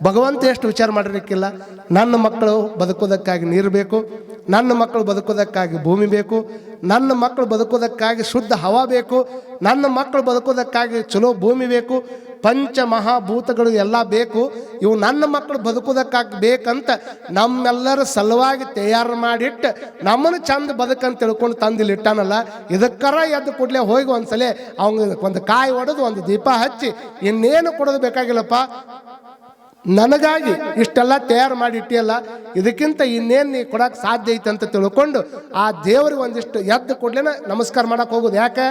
ಭಗವಂತ ಎಷ್ಟು ವಿಚಾರ ಮಾಡಿರಕ್ಕಿಲ್ಲ. ನನ್ನ ಮಕ್ಕಳು ಬದುಕೋದಕ್ಕಾಗಿ ನೀರು ಬೇಕು. ನನ್ನ ಮಕ್ಕಳು ಬದುಕೋದಕ್ಕಾಗಿ ಭೂಮಿ ಬೇಕು. ನನ್ನ ಮಕ್ಕಳು ಬದುಕೋದಕ್ಕಾಗಿ ಶುದ್ಧ ಹವಾ ಬೇಕು. ನನ್ನ ಮಕ್ಕಳು ಬದುಕೋದಕ್ಕಾಗಿ ಚಲೋ ಭೂಮಿ ಬೇಕು. ಪಂಚ ಮಹಾಭೂತಗಳು ಎಲ್ಲ ಬೇಕು. ಇವು ನನ್ನ ಮಕ್ಕಳು ಬದುಕೋದಕ್ಕಾಗಿ ಬೇಕಂತ ನಮ್ಮೆಲ್ಲರ ಸಲುವಾಗಿ ತಯಾರು ಮಾಡಿಟ್ಟು ನಮ್ಮನ್ನು ಚಂದ ಬದುಕಂತ ತಿಳ್ಕೊಂಡು ತಂದಿಲ್ಲಿ ಇಟ್ಟಾನಲ್ಲ. ಇದಕ್ಕರ ಎದ್ದು ಕೂಡಲೇ ಹೋಗಿ ಒಂದ್ಸಲ ಅವ್ನಿಗೆ ಒಂದು ಕಾಯಿ ಒಡೆದು ಒಂದು ದೀಪ ಹಚ್ಚಿ ಇನ್ನೇನು ಕೊಡೋದು ಬೇಕಾಗಿಲ್ಲಪ್ಪ. ನನಗಾಗಿ ಇಷ್ಟೆಲ್ಲ ತಯಾರು ಮಾಡಿ ಇಟ್ಟಿಯಲ್ಲ, ಇದಕ್ಕಿಂತ ಇನ್ನೇನು ನೀ ಕೊಡಕ್ಕೆ ಸಾಧ್ಯ ಐತೆ ಅಂತ ತಿಳ್ಕೊಂಡು ಆ ದೇವ್ರಿಗೆ ಒಂದಿಷ್ಟು ಎದ್ದು ಕೊಡ್ಲೇನ ನಮಸ್ಕಾರ ಮಾಡಕ್ಕೆ ಹೋಗೋದು. ಯಾಕೆ?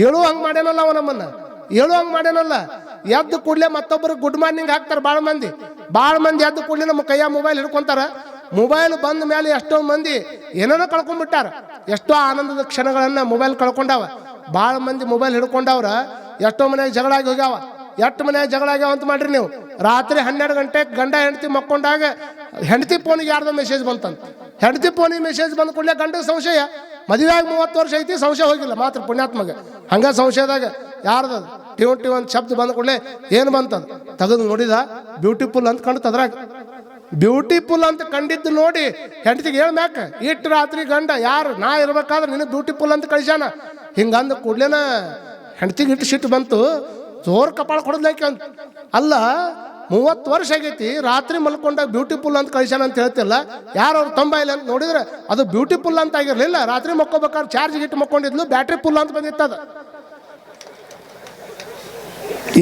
ಹೇಳು ಹಂಗೆ ಮಾಡ್ಯಾನಲ್ಲ ಅವ ನಮ್ಮನ್ನ. ಹೇಳು ಹಂಗೆ ಮಾಡ್ಯಾನಲ್ಲ. ಎದ್ದು ಕೂಡಲೇ ಮತ್ತೊಬ್ಬರು ಗುಡ್ ಮಾರ್ನಿಂಗ್ ಹಾಕ್ತಾರೆ ಭಾಳ ಮಂದಿ. ಭಾಳ ಮಂದಿ ಎದ್ದು ಕೂಡಲೇ ನಮ್ಮ ಕೈಯ ಮೊಬೈಲ್ ಹಿಡ್ಕೊಂತಾರ. ಮೊಬೈಲ್ ಬಂದ ಮೇಲೆ ಎಷ್ಟೋ ಮಂದಿ ಏನೇನೋ ಕಳ್ಕೊಂಡ್ಬಿಟ್ಟಾರ. ಎಷ್ಟೋ ಆನಂದದ ಕ್ಷಣಗಳನ್ನು ಮೊಬೈಲ್ ಕಳ್ಕೊಂಡಾವ. ಭಾಳ ಮಂದಿ ಮೊಬೈಲ್ ಹಿಡ್ಕೊಂಡವ್ರ, ಎಷ್ಟೋ ಮನೆಯಾಗ ಜಗಳಾಗಿ ಹೋಗ್ಯಾವ. ಎಷ್ಟು ಮನೆ ಜಗಳ ಆಗ್ಯಾವ ಅಂತ ಮಾಡ್ರಿ ನೀವು. ರಾತ್ರಿ ಹನ್ನೆರಡು ಗಂಟೆ ಗಂಡ ಹೆಂಡತಿ ಮಕ್ಕೊಂಡಾಗ ಹೆಂಡತಿ ಫೋನಿಗೆ ಯಾರ್ದೋ ಮೆಸೇಜ್ ಬಂತಂತ. ಹೆಂಡತಿ ಫೋನಿಗೆ ಮೆಸೇಜ್ ಬಂದ ಕೂಡಲೇ ಗಂಡ ಸಂಶಯ. ಮದುವೆಯಾಗಿ ಮೂವತ್ತು ವರ್ಷ ಐತಿ, ಸಂಶಯ ಹೋಗಿಲ್ಲ ಮಾತ್ರ ಪುಣ್ಯಾತ್ಮಗೆ. ಹಂಗೆ ಸಂಶಯದಾಗ ಯಾರ್ದ ಟಿವ್ ಟಿವ್ ಒಂದು ಶಬ್ದ ಬಂದ ಕೂಡಲೇ ಏನು ಬಂತದ? ತೆಗೆದು ನೋಡಿದ ಬ್ಯೂಟಿಫುಲ್ ಅಂತ ಕಂಡು ಅದ್ರಾಗ. ಬ್ಯೂಟಿಫುಲ್ ಅಂತ ಕಂಡಿದ್ದು ನೋಡಿ ಹೆಂಡತಿಗೆ ಹೇಳ್ ಮ್ಯಾಕ ಇಟ್ಟು ರಾತ್ರಿ ಗಂಡ, ಯಾರು, ನಾ ಇರ್ಬೇಕಾದ್ರೆ ನಿನಗೆ ಬ್ಯೂಟಿಫುಲ್ ಅಂತ ಕಳಿಸ್ಯಾನ. ಹಿಂಗಂದ ಕೂಡ್ಲೇನ ಹೆಂಡತಿಗೆ ಇಟ್ಟು ಸಿಟ್ಟು ಬಂತು. ಜೋರ್ ಕಪಾಳ ಕೊಡದ್ಲೈಕೆ ಅಂತ. ಅಲ್ಲ, ಮೂವತ್ತು ವರ್ಷ ಆಗೈತಿ, ರಾತ್ರಿ ಮಲ್ಕೊಂಡಾಗ ಬ್ಯೂಟಿಫುಲ್ ಅಂತ ಕಳಿಸ್ಯಾನ ಅಂತ ಹೇಳ್ತಿಲ್ಲ. ಯಾರು ಅವ್ರು ತೊಂಬ ಇಲ್ಲ ಅಂತ ನೋಡಿದ್ರೆ ಅದು ಬ್ಯೂಟಿಫುಲ್ ಅಂತ ಆಗಿರಲಿಲ್ಲ. ರಾತ್ರಿ ಮಕ್ಕೋಬೇಕಾದ್ರೆ ಚಾರ್ಜ್ ಇಟ್ಟು ಮಕ್ಕೊಂಡಿದ್ಲು ಬ್ಯಾಟ್ರಿ ಫುಲ್ ಅಂತ ಬಂದಿತ್ತದ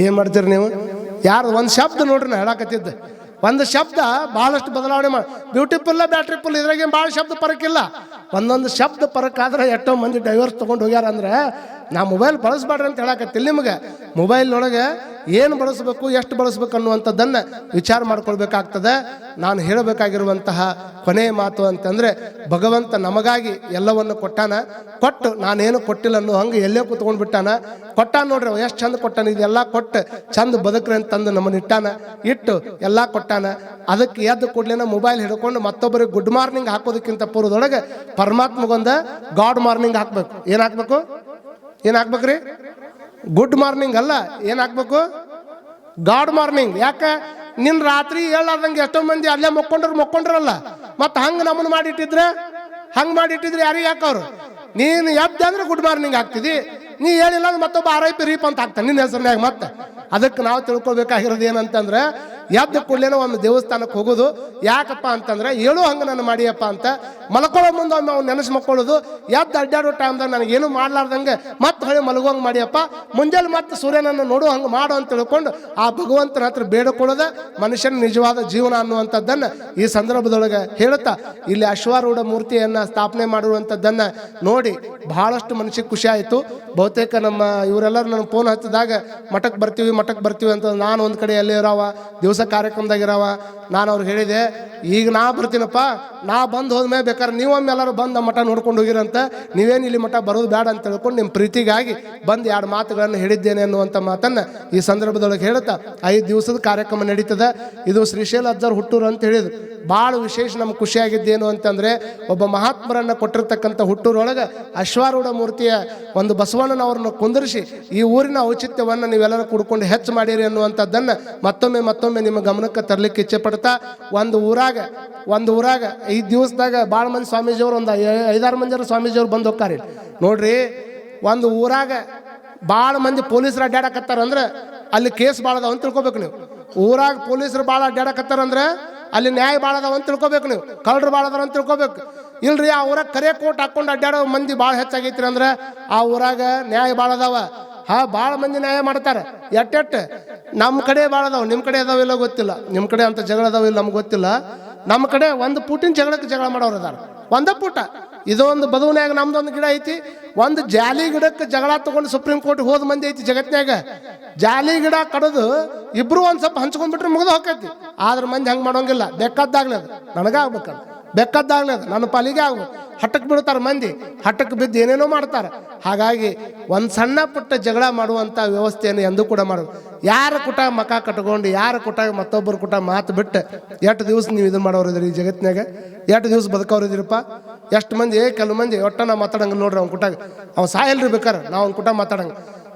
ಏನ್ ಮಾಡ್ತೀರಿ ನೀವು? ಯಾರು ಒಂದು ಶಬ್ದ ನೋಡ್ರಿ ನಾ ಹೇಳಕತ್ತಿದ್ದೆ. ಒಂದು ಶಬ್ದ ಭಾಳಷ್ಟು ಬದಲಾವಣೆ ಮಾಡಿ ಬ್ಯೂಟಿಫುಲ್ಲ ಬ್ಯಾಟ್ರಿ ಫುಲ್ ಇದ್ರಾಗೇನು ಭಾಳ ಶಬ್ದ ಪರಕ್ಕಿಲ್ಲ ಒಂದೊಂದು ಶಬ್ದ ಪರಕ್ಕಾದ್ರೆ ಎಷ್ಟೋ ಮಂದಿ ಡೈವರ್ಸ್ ತೊಗೊಂಡು ಹೋಗ್ಯಾರ ಅಂದ್ರೆ ನಾ ಮೊಬೈಲ್ ಬಳಸ್ಬೇಡ್ರಿ ಅಂತ ಹೇಳಕತ್ತಿಲ್ಲ ನಿಮಗೆ ಮೊಬೈಲ್ನೊಳಗೆ ಏನು ಬಳಸಬೇಕು, ಎಷ್ಟು ಬಳಸಬೇಕು ಅನ್ನುವಂಥದ್ದನ್ನು ವಿಚಾರ ಮಾಡ್ಕೊಳ್ಬೇಕಾಗ್ತದೆ. ನಾನು ಹೇಳಬೇಕಾಗಿರುವಂತಹ ಕೊನೆಯ ಮಾತು ಅಂತಂದರೆ, ಭಗವಂತ ನಮಗಾಗಿ ಎಲ್ಲವನ್ನು ಕೊಟ್ಟಾನ. ಕೊಟ್ಟು, ನಾನೇನು ಕೊಟ್ಟಿಲ್ಲ ಅನ್ನೋ ಹಂಗೆ ಎಲ್ಲೇ ಕೂತ್ಕೊಂಡು ಬಿಟ್ಟಾನ. ಕೊಟ್ಟಾನ ನೋಡ್ರಿ ಎಷ್ಟು ಚಂದ ಕೊಟ್ಟಾನ. ಇದೆಲ್ಲ ಕೊಟ್ಟು ಚಂದ ಬದುಕ್ರಿ ಅಂತಂದು ನಮ್ಮನ್ನು ಇಟ್ಟಾನ. ಇಟ್ಟು ಎಲ್ಲ ಕೊಟ್ಟಾನ. ಅದಕ್ಕೆ ಎದ್ದ ಕೂಡ್ಲೇನ ಮೊಬೈಲ್ ಹಿಡ್ಕೊಂಡು ಮತ್ತೊಬ್ಬರಿಗೆ ಗುಡ್ ಮಾರ್ನಿಂಗ್ ಹಾಕೋದಕ್ಕಿಂತ ಪೂರ್ವದೊಳಗೆ ಪರಮಾತ್ಮಗೊಂದ ಗಾಡ್ ಮಾರ್ನಿಂಗ್ ಹಾಕ್ಬೇಕು. ಏನು ಹಾಕ್ಬೇಕು? ಏನು ಹಾಕ್ಬೇಕ್ರಿ? ಗುಡ್ ಮಾರ್ನಿಂಗ್ ಅಲ್ಲ, ಏನು ಹಾಕ್ಬೇಕು? ಗಾಡ್ ಮಾರ್ನಿಂಗ್ ಯಾಕೆ? ನಿನ್ನ ರಾತ್ರಿ ಹೇಳಾರ್ದಂಗೆ ಎಷ್ಟೋ ಮಂದಿ ಅಲ್ಲೇ ಮಕ್ಕೊಂಡ್ರು, ಮಕ್ಕೊಂಡ್ರಲ್ಲ. ಮತ್ತು ಹಂಗೆ ನಮ್ಮನ್ನು ಮಾಡಿಟ್ಟಿದ್ರೆ? ಹಂಗೆ ಮಾಡಿಟ್ಟಿದ್ರೆ ಯಾರಿಗೆ ಅವರು ನೀನು ಎದ್ದೆ ಅಂದ್ರೆ ಗುಡ್ ಮಾರ್ನಿಂಗ್ ಆಗ್ತಿದಿ ನೀ ಹೇಳಿಲ್ಲ ಅಂದ್ರೆ ಮತ್ತೊಬ್ಬ ಆರ್ ಐ ಪಿ ರೀಪ್ ಅಂತ ಹಾಕ್ತಾನೆ, ನಿನ್ನ ಹೆಸರಿನಾಗ ಮತ್ತೆ. ಅದಕ್ಕೆ ನಾವು ತಿಳ್ಕೊಬೇಕಾಗಿರೋದು ಏನಂತಂದ್ರೆ, ಎದ್ದ ಕೂಡಲೇನೋ ಒಂದು ದೇವಸ್ಥಾನಕ್ಕೆ ಹೋಗೋದು. ಯಾಕಪ್ಪ ಅಂತಂದ್ರೆ ಹೇಳು ಹಂಗೆ ನಾನು ಮಾಡಿಯಪ್ಪ ಅಂತ ಮಲ್ಕೊಳ್ಳೋ ಮುಂದೆ ಒಮ್ಮೆ ಅವ್ನು ನೆನೆಸಿ ಮಕ್ಕೊಳ್ಳೋದು ಎದ್ದು ಅಡ್ಡಾಡೋ ಟೈಮ್ದಾಗ ನನಗೇನು ಮಾಡ್ಲಾರ್ದಂಗೆ ಮತ್ತೆ ಹೊಳೆ ಮಲಗುವಂಗೆ ಮಾಡಿಯಪ್ಪ. ಮುಂಜಾನೆ ಮತ್ತೆ ಸೂರ್ಯನನ್ನು ನೋಡು, ಹಂಗೆ ಮಾಡು ಅಂತ ತಿಳ್ಕೊಂಡು ಆ ಭಗವಂತನ ಹತ್ರ ಬೇಡಿಕೊಳ್ಳೋದ ಮನುಷ್ಯನ ನಿಜವಾದ ಜೀವನ ಅನ್ನುವಂಥದ್ದನ್ನು ಈ ಸಂದರ್ಭದೊಳಗೆ ಹೇಳುತ್ತಾ. ಇಲ್ಲಿ ಅಶ್ವಾರೂಢ ಮೂರ್ತಿಯನ್ನು ಸ್ಥಾಪನೆ ಮಾಡಿರುವಂಥದ್ದನ್ನು ನೋಡಿ ಬಹಳಷ್ಟು ಮನುಷ್ಯಕ್ಕೆ ಖುಷಿ ಆಯಿತು. ಬಹುತೇಕ ನಮ್ಮ ಇವರೆಲ್ಲರೂ ನನಗೆ ಫೋನ್ ಹಚ್ಚಿದಾಗ ಮಠಕ್ಕೆ ಬರ್ತೀವಿ ಮಠಕ್ಕೆ ಬರ್ತೀವಿ ಅಂತ ನಾನು ಒಂದು ಕಡೆ ಎಲ್ಲಿ ಇರೋವ, ದಿವಸ ಕಾರ್ಯಕ್ರಮದಾಗ ಇರಾವ, ನಾನು ಅವ್ರಿಗೆ ಹೇಳಿದೆ, ಈಗ ನಾ ಬರ್ತೀನಪ್ಪ, ನಾ ಬಂದು ಹೋದ್ಮೇಲೆ ಬೇಕಾದ್ರೆ ನೀವೊಮ್ಮೆ ಎಲ್ಲರೂ ಬಂದು ಮಠ ನೋಡ್ಕೊಂಡು ಹೋಗಿರಂತ, ನೀವೇನು ಇಲ್ಲಿ ಮಠ ಬರೋದು ಬೇಡ ಅಂತ ತಿಳ್ಕೊಂಡು ನಿಮ್ಮ ಪ್ರೀತಿಗಾಗಿ ಬಂದು ಎರಡು ಮಾತುಗಳನ್ನು ಹೇಳಿದ್ದೇನೆ ಅನ್ನುವಂಥ ಮಾತನ್ನು ಈ ಸಂದರ್ಭದೊಳಗೆ ಹೇಳ್ತಾ ಐದು ದಿವಸದ ಕಾರ್ಯಕ್ರಮ ನಡೀತದೆ. ಇದು ಶ್ರೀಶೈಲ ಅಜ್ಜರ್ ಹುಟ್ಟೂರು ಅಂತ ಹೇಳಿದ್ರು. ಭಾಳ ವಿಶೇಷ ನಮ್ಗೆ ಖುಷಿಯಾಗಿದ್ದೇನು ಅಂತಂದರೆ, ಒಬ್ಬ ಮಹಾತ್ಮರನ್ನು ಕೊಟ್ಟಿರ್ತಕ್ಕಂಥ ಹುಟ್ಟೂರೊಳಗೆ ಅಶ್ವಾರೂಢ ಮೂರ್ತಿಯ ಒಂದು ಬಸವಣ್ಣನವ್ರನ್ನ ಕುಂದರಿಸಿ, ಈ ಊರಿನ ಔಚಿತ್ಯವನ್ನು ನೀವೆಲ್ಲರೂ ಕುಡ್ಕೊಂಡು ಹೆಚ್ಚು ಮಾಡಿರಿ ಅನ್ನುವಂಥದ್ದನ್ನು ಮತ್ತೊಮ್ಮೆ ಮತ್ತೊಮ್ಮೆ ನಿಮ್ಮ ಗಮನಕ್ಕೆ ತರಲಿಕ್ಕೆ ಇಚ್ಛೆ ಪಡ್ತಾ, ಒಂದು ಊರಾಗ ಒಂದು ಊರಾಗ, ಐದು ದಿವಸದಾಗ ಭಾಳ ಮಂದಿ ಸ್ವಾಮೀಜಿಯವರು, ಒಂದು ಐದಾರು ಮಂದಿ ಸ್ವಾಮೀಜಿಯವ್ರು ಬಂದು ಹೋಗ್ತಾರೆ. ನೋಡ್ರಿ, ಒಂದು ಊರಾಗ ಭಾಳ ಮಂದಿ ಪೊಲೀಸರು ಅಡ್ಡಾಡಕತ್ತಾರ ಅಂದ್ರೆ ಅಲ್ಲಿ ಕೇಸ್ ಭಾಳ ಅದಾವ ಅಂತ ತಿಳ್ಕೊಬೇಕು ನೀವು. ಊರಾಗ ಪೊಲೀಸರು ಭಾಳ ಅಡ್ಡಾಡಕತ್ತಾರ ಅಂದ್ರೆ ಅಲ್ಲಿ ನ್ಯಾಯ ಭಾಳ ಅದಾವ ಅಂತ ತಿಳ್ಕೊಬೇಕು ನೀವು. ಕಳ್ಳರು ಭಾಳ ಅದಾರ ಅಂತ ತಿಳ್ಕೊಬೇಕು. ಇಲ್ರಿ, ಆ ಊರಾಗ ಕರೆ ಕೋಟ್ ಹಾಕೊಂಡು ಅಡ್ಡಾಡೋ ಮಂದಿ ಭಾಳ ಹೆಚ್ಚಾಗೈತ್ರಿ ಅಂದ್ರೆ ಆ ಊರಾಗ ನ್ಯಾಯ ಭಾಳ ಅದಾವ. ಹಾ ಭಾಳ ಮಂದಿ ನ್ಯಾಯ ಮಾಡ್ತಾರೆ. ಎಟ್ಟೆಟ್ಟು ನಮ್ಮ ಕಡೆ ಭಾಳ ಅದಾವ. ನಿಮ್ಮ ಕಡೆ ಅದಾವ ಇಲ್ಲ ಗೊತ್ತಿಲ್ಲ. ನಿಮ್ಮ ಕಡೆ ಅಂತ ಜಗಳ ಅದಾವ ಇಲ್ಲ ನಮ್ಗೆ ಗೊತ್ತಿಲ್ಲ. ನಮ್ಮ ಕಡೆ ಒಂದು ಪುಟಿನ ಜಗಳಕ್ಕೆ ಜಗಳ ಮಾಡೋರು ಅದಾರ ಒಂದ ಪುಟ ಇದೊಂದು ಬದುವನ್ಯಾಗ ನಮ್ದೊಂದು ಗಿಡ ಐತಿ. ಒಂದು ಜಾಲಿ ಗಿಡಕ್ಕೆ ಜಗಳ ತಗೊಂಡು ಸುಪ್ರೀಂ ಕೋರ್ಟ್ ಹೋದ ಮಂದಿ ಐತಿ ಜಗತ್ನಾಗ ಜಾಲಿ ಗಿಡ ಕಡದು ಇಬ್ರು ಒಂದು ಸ್ವಲ್ಪ ಹಂಚ್ಕೊಂಡ್ಬಿಟ್ರೆ ಮುಗಿದು ಹೋಗೈತಿ ಆದ್ರೆ ಮಂದಿ ಹಂಗೆ ಮಾಡೋಂಗಿಲ್ಲ. ಬೇಕಾದ್ದಾಗ್ಲಿ ಅದು. ನನಗಾಗ್ಬೇಕಲ್ಲ ಬೇಕಾದ್ದಾಗ್ಲಿ ಅದು. ನನ್ನ ಪಾಲಿಗೆ ಆಗ್ಬೇಕು ಹಠಕ್ಕೆ ಬಿಡ್ತಾರೆ ಮಂದಿ. ಹಟ್ಟಕ್ಕೆ ಬಿದ್ದು ಏನೇನೋ ಮಾಡ್ತಾರೆ. ಹಾಗಾಗಿ ಒಂದು ಸಣ್ಣ ಪುಟ್ಟ ಜಗಳ ಮಾಡುವಂಥ ವ್ಯವಸ್ಥೆಯನ್ನು ಎಂದೂ ಕೂಡ ಮಾಡೋದು. ಯಾರ ಕುಟ ಮಕ ಕಟ್ಕೊಂಡು, ಯಾರ ಕುಟ ಮತ್ತೊಬ್ಬರು ಕುಟ ಮಾತು ಬಿಟ್ಟು ಎಷ್ಟು ದಿವಸ ನೀವು ಇದು ಮಾಡೋರಿದ್ರಿ ಈ ಜಗತ್ತಿನಾಗ ಎಷ್ಟು ದಿವಸ ಬದುಕವ್ರಿದಿರಪ್ಪ ಎಷ್ಟು ಮಂದಿ? ಕೆಲವು ಮಂದಿ, ಒಟ್ಟ ನಾವು ಮಾತಾಡಂಗೆ ನೋಡ್ರಿ ಅವ್ನ ಕುಟಾಗ. ಅವ್ನು ಸಾಯಲ್ರಿ ಬೇಕಾರೆ ನಾವು ಅವ್ನ ಕುಟ ಮಾತಾಡಂಗ.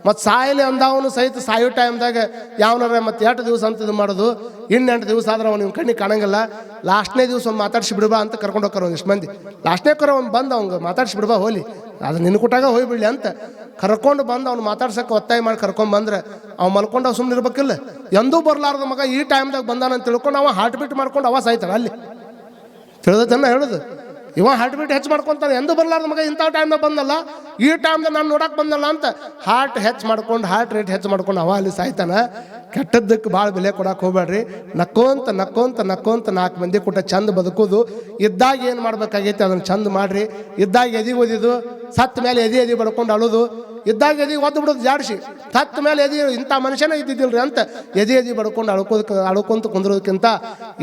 ಮತ್ತು ಸಾಯಲಿ ಅಂದವನು ಸಹಿತ ಸಾಯೋ ಟೈಮ್ದಾಗ ಯಾವನಾರ ಮತ್ತೆ ಎಂಟು ದಿವಸ ಅಂತ ಇದು ಮಾಡೋದು ಇನ್ನೆಂಟು ದಿವಸ ಆದ್ರೆ ಅವ್ನು ನಿಮ್ಮ ಕಣ್ಣಿಗೆ ಕಾಣಂಗಿಲ್ಲ. ಲಾಸ್ಟ್ನೇ ದಿವಸ ಒಂದು ಮಾತಾಡ್ಸಿ ಬಿಡ್ಬಾ ಅಂತ ಕರ್ಕೊಂಡು ಹೋಗ್ತಾರೆ ಒಂದಿಷ್ಟು ಮಂದಿ. ಲಾಸ್ಟ್ನೇ ಕರ ಅವ್ನು ಬಂದು ಅವ್ಗೆ ಮಾತಾಡ್ಸಿ ಬಿಡ್ಬಾ ಹೋಲಿ. ಅದು ನಿನ್ನ ಕೂಟಾಗ ಹೋಗಿಬಿಡ್ಲಿ ಅಂತ ಕರ್ಕೊಂಡು ಬಂದು ಅವ್ನು ಮಾತಾಡ್ಸೋಕೆ ಒತ್ತಾಯ ಮಾಡಿ ಕರ್ಕೊಂಡು ಬಂದ್ರೆ ಅವ್ನು ಮಲ್ಕೊಂಡು ಸುಮ್ಮನೆ ಇರ್ಬೇಕಿಲ್ಲ. ಎಂದೂ ಬರಲಾರ್ದ ಮಗ ಈ ಟೈಮ್ದಾಗ ಬಂದಾನ ಅಂತ ತಿಳ್ಕೊಂಡು ಅವ ಹಾರ್ಟ್ ಬೀಟ್ ಮಾಡ್ಕೊಂಡು ಅವ ಸಾಯ್ತಾನೆ ಅಲ್ಲಿ. ತಿಳಿದ ಹೇಳುದು? ಇವ ಹಾರ್ಟ್ ಬೀಟ್ ಹೆಚ್ಚು ಮಾಡ್ಕೊಂತಾನೆ. ಎಂದು ಬರಲಾರ ಮಗ ಇಂಥ ಟೈಮ್ದಾಗ ಬಂದಲ್ಲ, ಈ ಟೈಮ್ದಾಗ ನಾನು ನೋಡಕ್ಕೆ ಬಂದಲ್ಲ ಅಂತ ಹಾರ್ಟ್ ಹೆಚ್ಚು ಮಾಡ್ಕೊಂಡು ಹಾರ್ಟ್ ರೇಟ್ ಹೆಚ್ಚು ಮಾಡ್ಕೊಂಡು ಅವ ಅಲ್ಲಿ ಸಾಯ್ತಾನ. ಕೆಟ್ಟದ್ದಕ್ಕೆ ಭಾಳ ಬೆಲೆ ಕೊಡಕ್ಕೆ ಹೋಗ್ಬೇಡ್ರಿ ನಕ್ಕೋಂತ ನಕ್ಕೋಂತ ನಕ್ಕೋಂತ ನಾಲ್ಕು ಮಂದಿ ಕೊಟ್ಟ ಚಂದ ಬದುಕೋದು. ಇದ್ದಾಗ ಏನು ಮಾಡ್ಬೇಕಾಗೈತೆ ಅದನ್ನು ಚಂದ ಮಾಡ್ರಿ. ಇದ್ದಾಗ ಎದಿ ಓದಿದ್ದು ಸತ್ತ ಮೇಲೆ ಎದಿ ಎದಿ ಬಡ್ಕೊಂಡು ಅಳೋದು. ಇದ್ದಾಗ ಎದಿ ಒದ್ದು ಬಿಡೋದು ಜಾಡಿಸಿ. ಸತ್ತ ಮೇಲೆ ಎದಿ, ಇಂಥ ಮನುಷ್ಯನೇ ಇದ್ದಿದ್ದಿಲ್ರಿ ಅಂತ ಎದಿ ಎದಿ ಬಡ್ಕೊಂಡು ಅಳ್ಕೋದಕ್ಕೆ ಅಳ್ಕೊಂತ ಕುಂದ್ರೋದಕ್ಕಿಂತ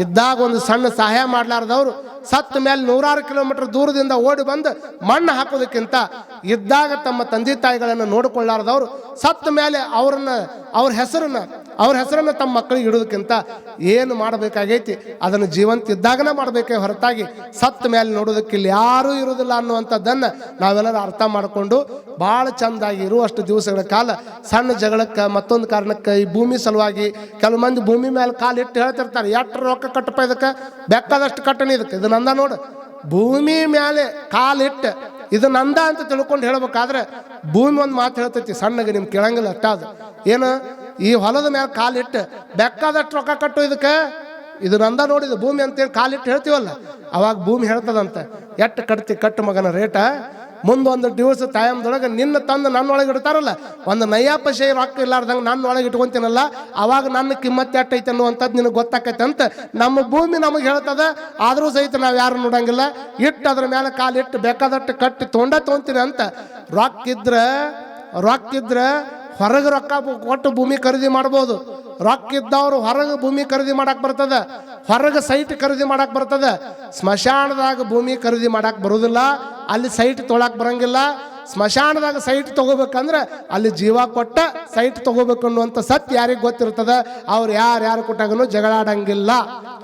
ಇದ್ದಾಗ ಒಂದು ಸಣ್ಣ ಸಹಾಯ ಮಾಡ್ಲಾರ್ದವ್ರು. ಸತ್ತ ಮೇಲೆ ನೂರಾರು ಕಿಲೋಮೀಟರ್ ದೂರದಿಂದ ಓಡಿ ಬಂದು ಮಣ್ಣು ಹಾಕೋದಕ್ಕಿಂತ ಇದ್ದಾಗ ತಮ್ಮ ತಂದೆ ತಾಯಿಗಳನ್ನು ನೋಡಿಕೊಳ್ಳಾರ್ದವ್ರು ಸತ್ತ ಮೇಲೆ ಅವ್ರನ್ನ, ಅವ್ರ ಹೆಸರನ್ನು ಅವ್ರ ಹೆಸರನ್ನು ತಮ್ಮ ಮಕ್ಕಳಿಗೆ ಇಡೋದಕ್ಕಿಂತ ಏನು ಮಾಡಬೇಕಾಗೈತಿ? ಅದನ್ನು ಜೀವಂತ ಇದ್ದಾಗನೇ ಮಾಡಬೇಕೇ ಹೊರತಾಗಿ ಸತ್ತ ಮೇಲೆ ನೋಡೋದಕ್ಕೆ ಇಲ್ಲಿ ಯಾರೂ ಇರೋದಿಲ್ಲ ಅನ್ನುವಂಥದ್ದನ್ನು ನಾವೆಲ್ಲರೂ ಅರ್ಥ ಮಾಡಿಕೊಂಡು ಭಾಳ ಚಂದಾಗಿ ಇರುವಷ್ಟು ದಿವಸಗಳ ಕಾಲ ಸಣ್ಣ ಜಗಳಕ್ಕೆ ಮತ್ತೊಂದು ಕಾರಣಕ್ಕೆ ಈ ಭೂಮಿ ಸಲುವಾಗಿ ಕೆಲವು ಮಂದಿ ಭೂಮಿ ಮೇಲೆ ಇಟ್ಟು ಹೇಳ್ತಿರ್ತಾರೆ, ಎಷ್ಟು ರೊಕ್ಕ ಕಟ್ಟಪ್ಪ ಇದಕ್ಕೆ? ಬೇಕಾದಷ್ಟು ಕಟ್ಟಣಿ ಇದಕ್ಕೆ ಇದು ನಂದ ನೋಡು. ಭೂಮಿ ಮೇಲೆ ಕಾಲಿಟ್ಟು ಇದು ನಂದ ಅಂತ ತಿಳ್ಕೊಂಡು ಹೇಳ್ಬೇಕಾದ್ರೆ ಭೂಮಿ ಒಂದು ಮಾತು ಹೇಳ್ತೈತಿ, ಸಣ್ಣಗೆ ನಿಮ್ಗೆ ಕೇಳಂಗಿಲ್ಲ ಅಷ್ಟ ಅದು. ಏನು? ಈ ಹೊಲದ ಮೇಲೆ ಕಾಲಿಟ್ಟು ಬೆಕ್ಕಾದಷ್ಟು ರೊಕ್ಕ ಕಟ್ಟು ಇದಕ್ಕೆ? ಇದು ನಂದ ನೋಡಿದ ಭೂಮಿ ಅಂತೇಳಿ ಕಾಲಿಟ್ಟು ಹೇಳ್ತೀವಲ್ಲ, ಅವಾಗ ಭೂಮಿ ಹೇಳ್ತದಂತೆ. ಎಟ್ಟು ಕಟ್ತಿ ಕಟ್ಟು ಮಗನ ರೇಟ? ಮುಂದೊಂದು ದಿವಸ ಟೈಮ್ದೊಳಗೆ ನಿನ್ನ ತಂದು ನನ್ನೊಳಗೆ ಇಡ್ತಾರಲ್ಲ, ಒಂದು ನಯ್ಯಾಪ ರೊಕ್ಕ ಇಲ್ಲಾರ್ದಂಗೆ ನನ್ನ ಒಳಗೆ ಇಟ್ಕೊಂತೀನಲ್ಲ, ಅವಾಗ ನನ್ನ ಕಿಮ್ಮತ್ ಎಟ್ಟೈತೆ ಅನ್ನುವಂಥದ್ದು ನಿನಗೆ ಗೊತ್ತಾಕೈತೆ ಅಂತ ನಮ್ಮ ಭೂಮಿ ನಮಗೆ ಹೇಳ್ತದ, ಆದರೂ ಸಹಿತ ನಾವು ಯಾರು ನೋಡಂಗಿಲ್ಲ. ಇಟ್ಟು ಅದ್ರ ಮೇಲೆ ಕಾಲಿಟ್ಟು ಬೇಕಾದಟ್ಟು ಕಟ್ಟಿ ತೊಂಡ ತೊಗೊಂತೀನಿ ಅಂತ. ರೊಕ್ಕ ಇದ್ರೆ ರೊಕ್ಕ ಇದ್ರೆ ಹೊರಗೆ ರೊಕ್ಕ ಕೊಟ್ಟು ಭೂಮಿ ಖರೀದಿ ಮಾಡ್ಬೋದು. ರೊಕ್ಕ ಇದ್ದವ್ರು ಹೊರಗೆ ಭೂಮಿ ಖರೀದಿ ಮಾಡಕ್ ಬರ್ತದ. ಹೊರಗೆ ಸೈಟ್ ಖರೀದಿ ಮಾಡಕ್ ಬರ್ತದ. ಸ್ಮಶಾನದಾಗ ಭೂಮಿ ಖರೀದಿ ಮಾಡಕ್ ಬರೋದಿಲ್ಲ. ಅಲ್ಲಿ ಸೈಟ್ ತೊಳಕ್ ಬರಂಗಿಲ್ಲ. ಸ್ಮಶಾನದಾಗ ಸೈಟ್ ತಗೋಬೇಕಂದ್ರೆ ಅಲ್ಲಿ ಜೀವ ಕೊಟ್ಟ ಸೈಟ್ ತಗೋಬೇಕು ಅನ್ನುವಂಥ ಸತ್ಯ ಯಾರಿಗೆ ಗೊತ್ತಿರ್ತದ? ಅವ್ರು ಯಾರು ಯಾರು ಕೊಟ್ಟಾಗನು ಜಗಳಾಡಂಗಿಲ್ಲ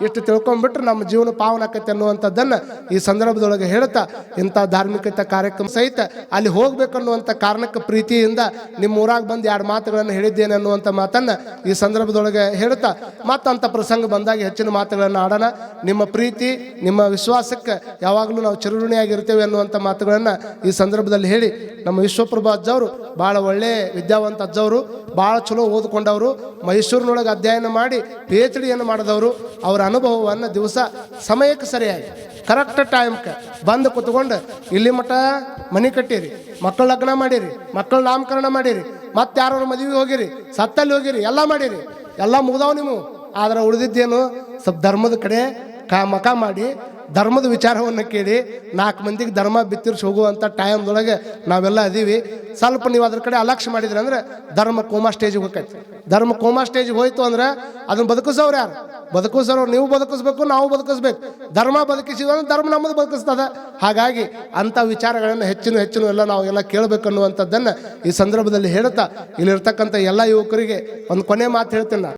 ಇಷ್ಟು ತಿಳ್ಕೊಂಡ್ಬಿಟ್ರೆ ನಮ್ಮ ಜೀವನ ಪಾವನ ಪಾವನಕತೆ ಅನ್ನುವಂಥದ್ದನ್ನು ಈ ಸಂದರ್ಭದೊಳಗೆ ಹೇಳ್ತಾ ಇಂಥ ಧಾರ್ಮಿಕತೆ ಕಾರ್ಯಕ್ರಮ ಸಹಿತ ಅಲ್ಲಿ ಹೋಗ್ಬೇಕನ್ನುವಂಥ ಕಾರಣಕ್ಕೆ ಪ್ರೀತಿಯಿಂದ ನಿಮ್ಮ ಊರಾಗ ಬಂದು ಎರಡು ಮಾತುಗಳನ್ನು ಹೇಳಿದ್ದೇನೆ ಅನ್ನುವಂಥ ಮಾತನ್ನು ಈ ಸಂದರ್ಭದೊಳಗೆ ಹೇಳ್ತಾ ಮತ್ತಂಥ ಪ್ರಸಂಗ ಬಂದಾಗ ಹೆಚ್ಚಿನ ಮಾತುಗಳನ್ನು ಆಡೋಣ. ನಿಮ್ಮ ಪ್ರೀತಿ, ನಿಮ್ಮ ವಿಶ್ವಾಸಕ್ಕೆ ಯಾವಾಗಲೂ ನಾವು ಚಿರಋಣಿಯಾಗಿರ್ತೇವೆ ಅನ್ನುವಂಥ ಮಾತುಗಳನ್ನು ಈ ಸಂದರ್ಭದಲ್ಲಿ ಹೇಳಿ ನಮ್ಮ ವಿಶ್ವಪ್ರಭು ಅಜ್ಜವರು ಭಾಳ ಒಳ್ಳೆ ವಿದ್ಯಾವಂತ ಅಜ್ಜವರು ಭಾಳ ಚಲೋ ಓದ್ಕೊಂಡವರು. ಮೈಸೂರಿನೊಳಗೆ ಅಧ್ಯಯನ ಮಾಡಿ ಪಿ ಎಚ್ ಡಿಯನ್ನು ಮಾಡಿದವರು. ಅವರ ಅನುಭವವನ್ನು ದಿವಸ ಸಮಯಕ್ಕೆ ಸರಿಯಾಗಿ ಕರೆಕ್ಟ್ ಟೈಮ್ಗೆ ಬಂದು ಕುತ್ಕೊಂಡು, ಇಲ್ಲಿ ಮಠ ಮನೆ ಕಟ್ಟಿರಿ, ಮಕ್ಕಳ ಲಗ್ನ ಮಾಡಿರಿ, ಮಕ್ಕಳ ನಾಮಕರಣ ಮಾಡಿರಿ, ಮತ್ತೆ ಯಾರು ಮದುವೆ ಹೋಗಿರಿ, ಸತ್ತಲ್ಲಿ ಹೋಗಿರಿ, ಎಲ್ಲ ಮಾಡಿರಿ. ಎಲ್ಲ ಮುಗ್ದಾವ್ ನೀವು ಆದ್ರೆ ಉಳಿದಿದ್ದೇನು? ಸ್ವಲ್ಪ ಧರ್ಮದ ಕಡೆ ಕಾ ಮಕ ಮಾಡಿ ಧರ್ಮದ ವಿಚಾರವನ್ನು ಕೇಳಿ ನಾಲ್ಕು ಮಂದಿಗೆ ಧರ್ಮ ಬಿತ್ತಿರ್ಸಿ ಹೋಗುವಂಥ ಟೈಮ್ದೊಳಗೆ ನಾವೆಲ್ಲ ಅದೀವಿ ಸ್ವಲ್ಪ ನೀವು ಅದ್ರ ಕಡೆ ಅಲಕ್ಷ್ಯ ಮಾಡಿದ್ರಿ ಅಂದ್ರೆ ಧರ್ಮ ಕೋಮಾ ಸ್ಟೇಜಿಗೆ ಹೋಗೈತೆ ಧರ್ಮ ಕೋಮಾ ಸ್ಟೇಜ್ಗೆ ಹೋಯ್ತು ಅಂದ್ರೆ ಅದನ್ನ ಬದುಕಿಸೋರು ಯಾರು? ಬದುಕಿಸೋರು ನೀವು ಬದುಕಿಸ್ಬೇಕು, ನಾವು ಬದುಕಿಸ್ಬೇಕು. ಧರ್ಮ ಬದುಕಿಸಿದ್ವಿ ಅಂದ್ರೆ ಧರ್ಮ ನಮ್ಮದು ಬದುಕಿಸ್ತದೆ. ಹಾಗಾಗಿ ಅಂಥ ವಿಚಾರಗಳನ್ನು ಹೆಚ್ಚಿನ ಹೆಚ್ಚಿನ ಎಲ್ಲ ನಾವು ಎಲ್ಲ ಕೇಳಬೇಕು ಅನ್ನುವಂಥದ್ದನ್ನು ಈ ಸಂದರ್ಭದಲ್ಲಿ ಹೇಳುತ್ತಾ ಇಲ್ಲಿರ್ತಕ್ಕಂಥ ಎಲ್ಲ ಯುವಕರಿಗೆ ಒಂದು ಕೊನೆ ಮಾತು ಹೇಳ್ತೀನಿ ನಾನು.